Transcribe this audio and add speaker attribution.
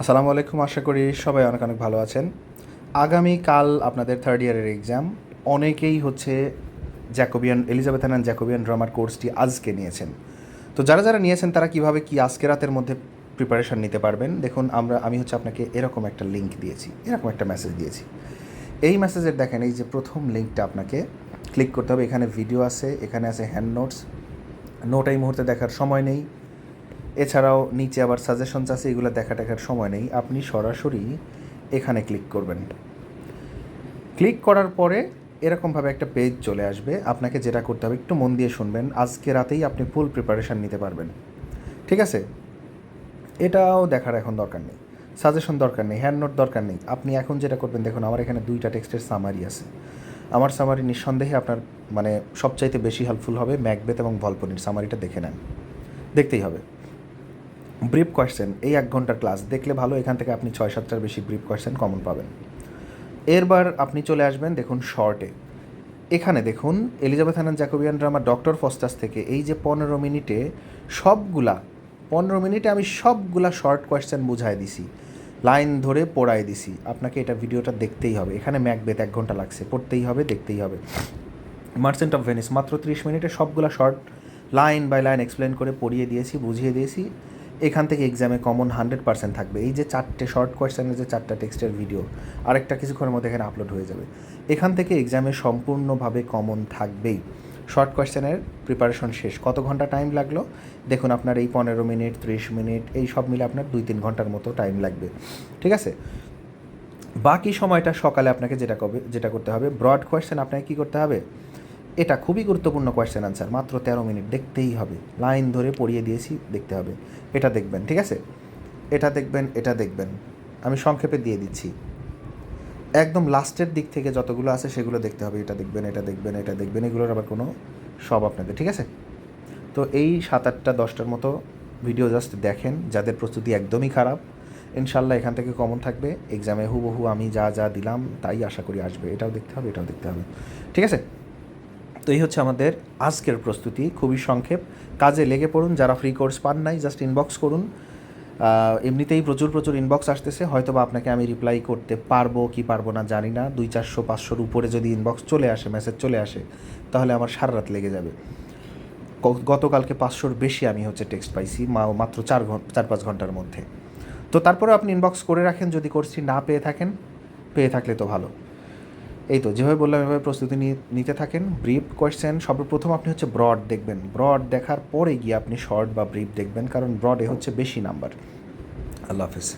Speaker 1: আসসালামু আলাইকুম, আশা করি সবাই অনেক অনেক ভালো আছেন। আগামী কাল আপনাদের থার্ড ইয়ারের এক্সাম অনেকেই হচ্ছে জ্যাকোবিয়ান এলিজাবেথান অ্যান্ড জ্যাকোবিয়ান ড্রামার কোর্সটি আজকে নিয়েছেন। তো যারা যারা নিয়েছেন, তারা কীভাবে কি আজকে রাতের মধ্যে প্রিপারেশন নিতে পারবেন? দেখুন, আমরা, আমি হচ্ছে আপনাকে এরকম একটা লিঙ্ক দিয়েছি, এরকম একটা মেসেজ দিয়েছি। এই মেসেজের দেখেন, এই যে প্রথম লিঙ্কটা আপনাকে ক্লিক করতে হবে। এখানে ভিডিও আছে, এখানে আছে হ্যান্ড নোটস নোট এই মুহূর্তে দেখার সময় নেই। এছাড়াও নিচে আবার সাজেশন আছে, এগুলো দেখা দেখার সময় নেই। আপনি সরাসরি এখানে ক্লিক করবেন। ক্লিক করার পরে এরকমভাবে একটা পেজ চলে আসবে। আপনাকে যেটা করতে হবে, একটু মন দিয়ে শুনবেন। আজকে রাতেই আপনি ফুল প্রিপারেশান নিতে পারবেন। ঠিক আছে? এটাও দেখার এখন দরকার নেই। সাজেশন দরকার নেই হ্যান্ড নোট দরকার নেই। আপনি এখন যেটা করবেন, দেখুন, আমার এখানে দুইটা টেক্সটের সামারি আছে। আমার সামারি নিঃসন্দেহে আপনার মানে সবচাইতে বেশি হেল্পফুল হবে ম্যাকবেথ এবং ভলপনির। সামারিটা দেখে নেন। দেখতেই হবে। ব্রিফ কোয়েশ্চেন এই এক ঘণ্টার ক্লাস দেখলে ভালো, এখান থেকে আপনি ছয় সাতটার বেশি ব্রিফ কোয়েশ্চেন কমন পাবেন। এরবার আপনি চলে আসবেন, দেখুন শর্টে এখানে দেখুন Elizabethan and Jacobean drama Doctor Faustus থেকে, এই যে পনেরো মিনিটে সবগুলা, পনেরো মিনিটে আমি সবগুলা শর্ট কোয়েশ্চেন বুঝাই দিছি লাইন ধরে পড়াই দিছি। আপনাকে এটা ভিডিওটা দেখতেই হবে। এখানে ম্যাকবেথ এক ঘণ্টা লাগছে, পড়তেই হবে, দেখতেই হবে। মার্চেন্ট অফ ভেনিস মাত্র ত্রিশ মিনিটে সবগুলা short line by line explain করে পড়িয়ে দিয়েছি, বুঝিয়ে দিয়েছি। এখান থেকে এক্সামে কমন হান্ড্রেড পার্সেন্ট থাকবে। এই যে চারটে শর্ট কোয়েশ্চেনের যে চারটা টেক্সটের ভিডিও আরেকটা কিছুক্ষণের মধ্যে এখানে আপলোড হয়ে যাবে। এখান থেকে এক্সামে সম্পূর্ণভাবে কমন থাকবেই। শর্ট কোয়েশ্চেনের প্রিপারেশন শেষ। কত ঘণ্টা টাইম লাগল? দেখুন, আপনার এই পনেরো মিনিট, ত্রিশ মিনিট, এই সব মিলে আপনার দুই তিন ঘণ্টার মতো টাইম লাগবে। ঠিক আছে? বাকি সময়টা সকালে আপনাকে যেটা কবে, যেটা করতে হবে ব্রড কোয়েশ্চেন আপনাকে কী করতে হবে? এটা খুবই গুরুত্বপূর্ণ কোয়েশ্চেন আনসার মাত্র তেরো মিনিট, দেখতেই হবে। লাইন ধরে পড়িয়ে দিয়েছি, দেখতে হবে। এটা দেখবেন, ঠিক আছে? এটা দেখবেন এটা দেখবেন। আমি সংক্ষেপে দিয়ে দিচ্ছি। একদম লাস্টের দিক থেকে যতগুলো আছে, সেগুলো দেখতে হবে। এটা দেখবেন এটা দেখবেন এটা দেখবেন, এগুলোর আবার কোনো সব আপনাদের, ঠিক আছে? তো এই সাত আটটা, দশটার মতো ভিডিও জাস্ট দেখেন, যাদের প্রস্তুতি একদমই খারাপ। ইনশাল্লাহ এখান থেকে কমন থাকবে। এক্সামে হুবহু আমি যা যা দিলাম, তাই আশা করি আসবে। এটাও দেখতে হবে, এটাও দেখতে হবে। ঠিক আছে? তো এই হচ্ছে আমাদের আজকের প্রস্তুতি। খুবই সংক্ষেপ। কাজে লেগে পড়ুন, যারা ফ্রি কোর্স পান নাই জাস্ট ইনবক্স করুন। এমনিতেই প্রচুর প্রচুর ইনবক্স আসতেছে। হয়তো বা আপনাকে আমি রিপ্লাই করতে পারব কি পারব না জানি না। দুই চারশো, পাঁচশোর উপরে যদি ইনবক্স চলে আসে মেসেজ চলে আসে, তাহলে আমার সারা রাত লেগে যাবে। গতকালকে পাঁচশোর বেশি আমি হচ্ছে টেক্সট পাইছি মাত্র চার ঘণ্টা চার পাঁচ ঘণ্টার মধ্যে। তো তারপরে আপনি ইনবক্স করে রাখেন, যদি কোর্সটি না পেয়ে থাকেন, পেয়ে থাকলে তো ভালো। এই তো, যেভাবে বললাম, এভাবে প্রস্তুতি নিতে থাকেন ব্রিফ কোয়েশ্চেন সর্বপ্রথম আপনি হচ্ছে ব্রড দেখবেন। ব্রড দেখার পরে গিয়ে আপনি শর্ট বা ব্রিফ দেখবেন, কারণ ব্রডে হচ্ছে বেশি নাম্বার আল্লাহ হাফিজ।